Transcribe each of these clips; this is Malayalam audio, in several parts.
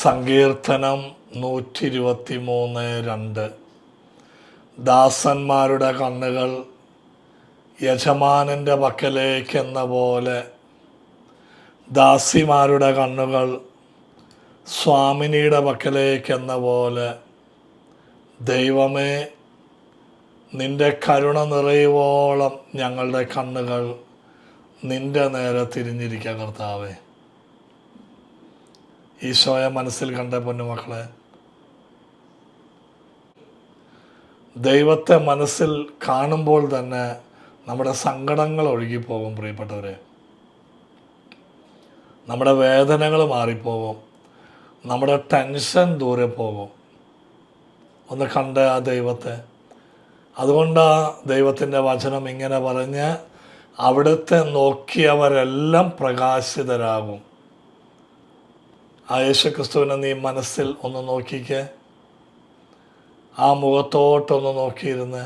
സങ്കീർത്തനം നൂറ്റി ഇരുപത്തി മൂന്ന് രണ്ട്. ദാസന്മാരുടെ കണ്ണുകൾ യജമാനന്റെ പക്കലേക്കെന്ന പോലെ ദാസിമാരുടെ കണ്ണുകൾ സ്വാമിനിയുടെ പക്കലേക്കെന്ന പോലെ ദൈവമേ നിന്റെ കരുണ നിറയുവോളം ഞങ്ങളുടെ കണ്ണുകൾ നിന്റെ നേരെ തിരിഞ്ഞിരിക്കുക കർത്താവേ. ഈശോയെ മനസ്സിൽ കണ്ട പൊന്നുമക്കളെ ദൈവത്തെ മനസ്സിൽ കാണുമ്പോൾ തന്നെ നമ്മുടെ സങ്കടങ്ങൾ ഒഴുകിപ്പോകും പ്രിയപ്പെട്ടവരെ. നമ്മുടെ വേദനകൾ മാറിപ്പോകും നമ്മുടെ ടെൻഷൻ ദൂരെ പോകും. ഒന്ന് കണ്ട ആ ദൈവത്തെ. അതുകൊണ്ടാണ് ദൈവത്തിന്റെ വചനം ഇങ്ങനെ പറഞ്ഞ് അവിടുത്തെ നോക്കിയവരെല്ലാം പ്രകാശിതരാകും. ആ യേശുക്രിസ്തുവിനെ നീ മനസ്സിൽ ഒന്ന് നോക്കിക്ക്. ആ മുഖത്തോട്ടൊന്ന് നോക്കിയിരുന്ന്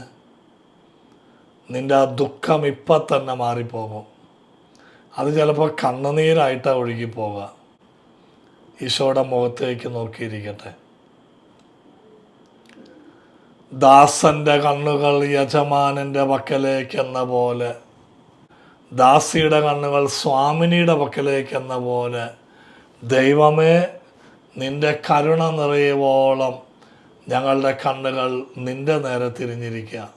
നിന്റെ ആ ദുഃഖം ഇപ്പം തന്നെ മാറിപ്പോകും. അത് ചിലപ്പോൾ കണ്ണുനീരായിട്ടാണ് ഒഴുകിപ്പോവുക. ഈശോയുടെ മുഖത്തേക്ക് നോക്കിയിരിക്കട്ടെ. ദാസന്റെ കണ്ണുകൾ യജമാനന്റെ പക്കലേക്ക് എന്ന പോലെ ദാസിയുടെ കണ്ണുകൾ സ്വാമിനിയുടെ പക്കലേക്ക് എന്ന പോലെ ദൈവമേ നിന്റെ കരുണ നിറയുവോളം ഞങ്ങളുടെ കണ്ണുകൾ നിന്റെ നേരെ തിരിഞ്ഞിരിക്കുക.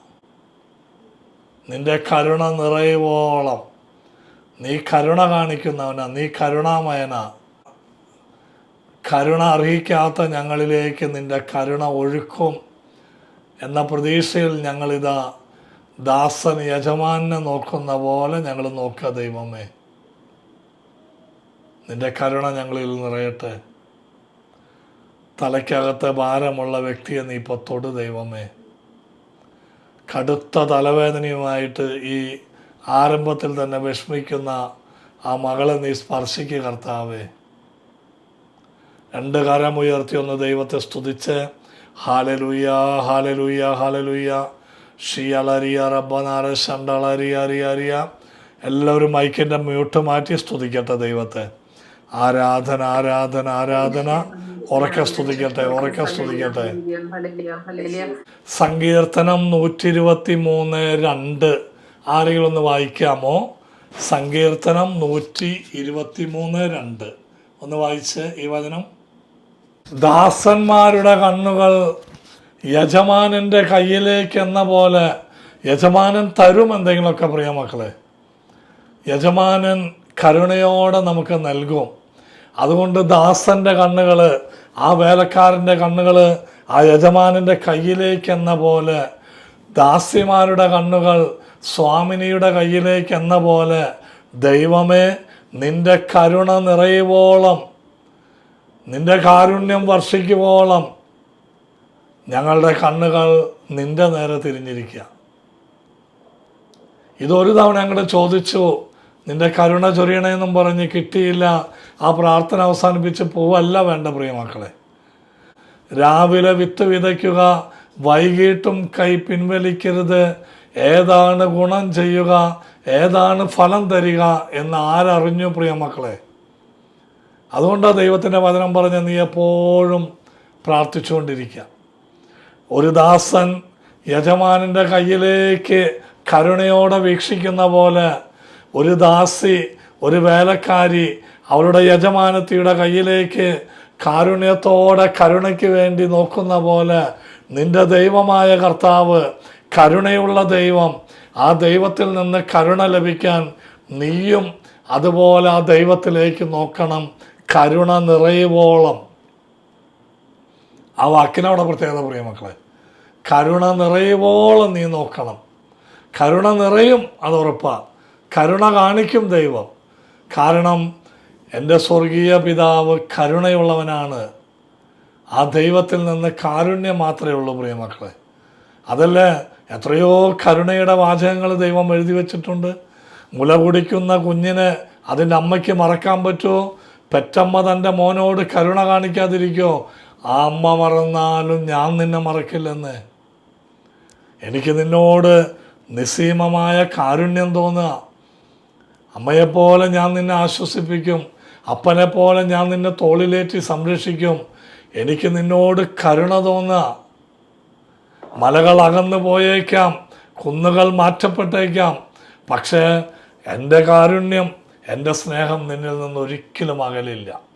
നിന്റെ കരുണ നിറയുവോളം നീ കരുണ കാണിക്കുന്നവനാ നീ കരുണാമയനാ. കരുണ അർഹിക്കാത്ത ഞങ്ങളിലേക്ക് നിന്റെ കരുണ ഒഴുക്കും എന്ന പ്രതീക്ഷയിൽ ഞങ്ങളിതാ ദാസൻ യജമാനെ നോക്കുന്ന പോലെ ഞങ്ങൾ നോക്കുക ദൈവമേ. നിന്റെ കരുണ ഞങ്ങളിൽ നിറയട്ടെ. തലയ്ക്കകത്ത് ഭാരമുള്ള വ്യക്തിയെ നീ ഇപ്പോൾ തൊടു ദൈവമേ. കടുത്ത തലവേദനയുമായിട്ട് ഈ ആരംഭത്തിൽ തന്നെ വിഷമിക്കുന്ന ആ മകളെ നീ സ്പർശിക്കുക കർത്താവേ. രണ്ട് കരമുയർത്തി ഒന്ന് ദൈവത്തെ സ്തുതിച്ച്. ഹാലലുയ്യ ഹാലലുയ്യ ഹാലലുയ്യ ഷിയലറിയ റബ്ബനാര ഷണ്ടളറിയ അറിയ അറിയ എല്ലാവരും മൈക്കിന്റെ മ്യൂട്ട് മാറ്റി സ്തുതിക്കട്ടെ ദൈവത്തെ. ആരാധന ആരാധന ആരാധന. ഉറക്കെ സ്തുതിക്കട്ടെ ഉറക്കെ സ്തുതിക്കട്ടെ. സങ്കീർത്തനം നൂറ്റി ഇരുപത്തി മൂന്ന് രണ്ട്. ആരെങ്കിലും ഒന്ന് വായിക്കാമോ? സങ്കീർത്തനം നൂറ്റി ഇരുപത്തി മൂന്ന് രണ്ട്. ഒന്ന് വായിച്ച് ഈ വചനം. ദാസന്മാരുടെ കണ്ണുകൾ യജമാനന്റെ കയ്യിലേക്ക് എന്ന പോലെ യജമാനൻ തരും എന്തെങ്കിലുമൊക്കെ പ്രിയ മക്കളെ. യജമാനൻ കരുണയോടെ നമുക്ക് നൽകും. അതുകൊണ്ട് ദാസന്റെ കണ്ണുകൾ ആ വേലക്കാരന്റെ കണ്ണുകൾ ആ യജമാനന്റെ കയ്യിലേക്ക് എന്ന പോലെ ദാസിമാരുടെ കണ്ണുകൾ സ്വാമിനിയുടെ കയ്യിലേക്ക് എന്ന പോലെ ദൈവമേ നിന്റെ കരുണ നിറയുവോളം നിന്റെ കാരുണ്യം വർഷിക്കുവോളം ഞങ്ങളുടെ കണ്ണുകൾ നിന്റെ നേരെ തിരിഞ്ഞിരിക്കുക. ഇതൊരു തവണ ഞങ്ങൾ ചോദിച്ചു നിന്റെ കരുണ ചൊരിയണമെന്നും പറഞ്ഞ് കിട്ടിയില്ല. ആ പ്രാർത്ഥന അവസാനിപ്പിച്ച് പോവല്ല വേണ്ട പ്രിയമക്കളെ രാവിലെ വിത്ത് വിതയ്ക്കുക വൈകിട്ടും കൈ പിൻവലിക്കരുത്. ഏതാണ് ഗുണം ചെയ്യുക ഏതാണ് ഫലം തരിക എന്ന് ആരറിഞ്ഞു പ്രിയമക്കളെ അതുകൊണ്ടാണ് ദൈവത്തിന്റെ വചനം പറഞ്ഞ് നീ എപ്പോഴും പ്രാർത്ഥിച്ചുകൊണ്ടിരിക്കുക. ഒരു ദാസൻ യജമാനന്റെ കയ്യിലേക്ക് കരുണയോടെ വീക്ഷിക്കുന്ന പോലെ ഒരു ദാസി ഒരു വേലക്കാരി അവളുടെ യജമാനത്തിയുടെ കയ്യിലേക്ക് കാരുണ്യത്തോടെ കരുണയ്ക്ക് വേണ്ടി നോക്കുന്ന പോലെ നിന്റെ ദൈവമായ കർത്താവ് കരുണയുള്ള ദൈവം. ആ ദൈവത്തിൽ നിന്ന് കരുണ ലഭിക്കാൻ നീയും അതുപോലെ ആ ദൈവത്തിലേക്ക് നോക്കണം. കരുണ നിറയുവോളം. ആ വാക്കിനവിടെ പ്രത്യേകത പറയും മക്കളെ. കരുണ നിറയുവോളം നീ നോക്കണം. കരുണ നിറയും അത് ഉറപ്പാണ് കരുണ കാണിക്കും ദൈവം. കാരണം എന്റെ സ്വർഗീയ പിതാവ് കരുണയുള്ളവനാണ്. ആ ദൈവത്തിൽ നിന്ന് കാരുണ്യം മാത്രമേ ഉള്ളൂ പ്രിയമക്കളെ. അതല്ലേ എത്രയോ കരുണയുടെ വാചകങ്ങൾ ദൈവം എഴുതി വച്ചിട്ടുണ്ട്. മുല കുടിക്കുന്ന കുഞ്ഞിനെ അതിന്റെ അമ്മയ്ക്ക് മറക്കാൻ പറ്റുമോ? പെറ്റമ്മ തന്റെ മോനോട് കരുണ കാണിക്കാതിരിക്കോ ആ അമ്മ മറന്നാലും ഞാൻ നിന്നെ മറക്കില്ലെന്ന്. എനിക്ക് നിന്നോട് നിസ്സീമമായ കാരുണ്യം തോന്നുക. അമ്മയെപ്പോലെ ഞാൻ നിന്നെ ആശ്വസിപ്പിക്കും. അപ്പനെപ്പോലെ ഞാൻ നിന്നെ തോളിലേറ്റി സംരക്ഷിക്കും. എനിക്ക് നിന്നോട് കരുണ തോന്നുക മലകൾ അകന്നു പോയേക്കാം. കുന്നുകൾ മാറ്റപ്പെട്ടേക്കാം. പക്ഷേ എന്റെ കാരുണ്യം എന്റെ സ്നേഹം നിന്നിൽ നിന്ന് ഒരിക്കലും അകലില്ല.